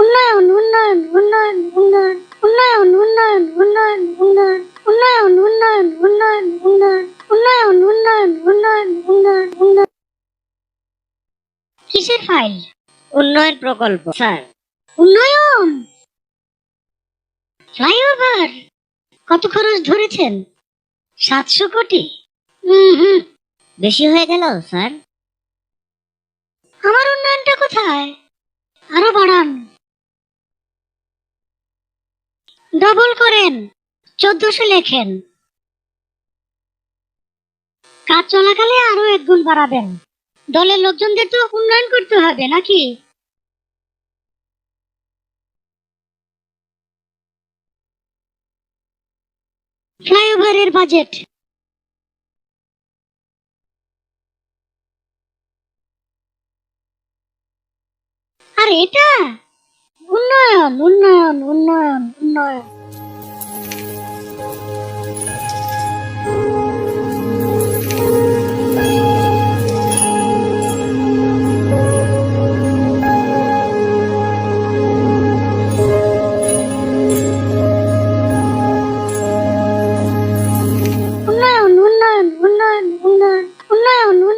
উন্নয়ন উন্নয়ন উন্নয়ন উন্নয়ন উন্নয়ন উন্নয়ন উন্নয়ন উন্নয়ন উন্নয়ন উন্নয়ন উন্নয়ন উন্নয়ন উন্নয়ন উন্নয়ন উন্নয়ন উন্নয়ন উন্নয়ন কিসের ফাইল উন্নয়ন প্রকল্প স্যার উন্নয়ন ফ্লাইওভার কত খরচ ধরেছেন সাতশো কোটি হুম হুম বেশি হয়ে গেল স্যার ডবল করেন। চোদ্দশো লেখেন। কাজ চলাকালে আরও এক গুণ বাড়াবেন। দলের লোকজনদের তো উন্নয়ন করতে হবে, নাকি? ফ্লাইওভারের বাজেট। আর, এটা? উন্নয়ন উন্নয়ন উন্নয়ন উন্নয়ন।